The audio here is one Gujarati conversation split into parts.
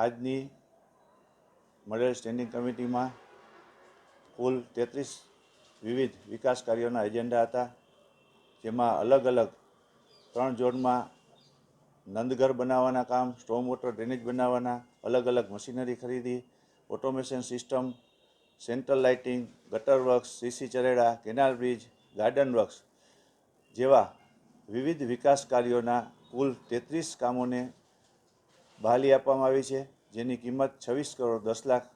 આજની મળેલ સ્ટેન્ડિંગ કમિટીમાં કુલ તેત્રીસ વિવિધ વિકાસ કાર્યોના એજન્ડા હતા, જેમાં અલગ અલગ ત્રણ ઝોનમાં નંદઘર બનાવવાના કામ, સ્ટોમ વોટર ડ્રેનેજ બનાવવાના, અલગ અલગ મશીનરી ખરીદી, ઓટોમેશન સિસ્ટમ, સેન્ટ્રલ લાઇટિંગ, ગટર વર્ક્સ, સીસી ચરેડા, કેનાલ બ્રિજ, ગાર્ડન વર્ક્સ જેવા વિવિધ વિકાસ કાર્યોના કુલ તેત્રીસ કામોને બહાલી આપવામાં આવી છે, જેની કિંમત છવ્વીસ કરોડ દસ લાખ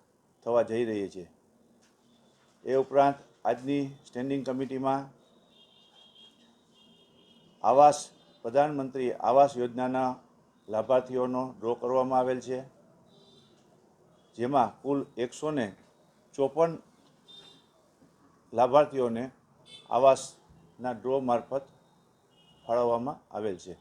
થવા જઈ રહી છે. એ ઉપરાંત આજની સ્ટેન્ડિંગ કમિટીમાં આવાસ પ્રધાનમંત્રી આવાસ યોજનાના લાભાર્થીઓનો ડ્રો કરવામાં આવેલ છે, જેમાં કુલ એકસો ને ચોપન લાભાર્થીઓને આવાસના ડ્રો મારફત ફાળવવામાં આવેલ છે.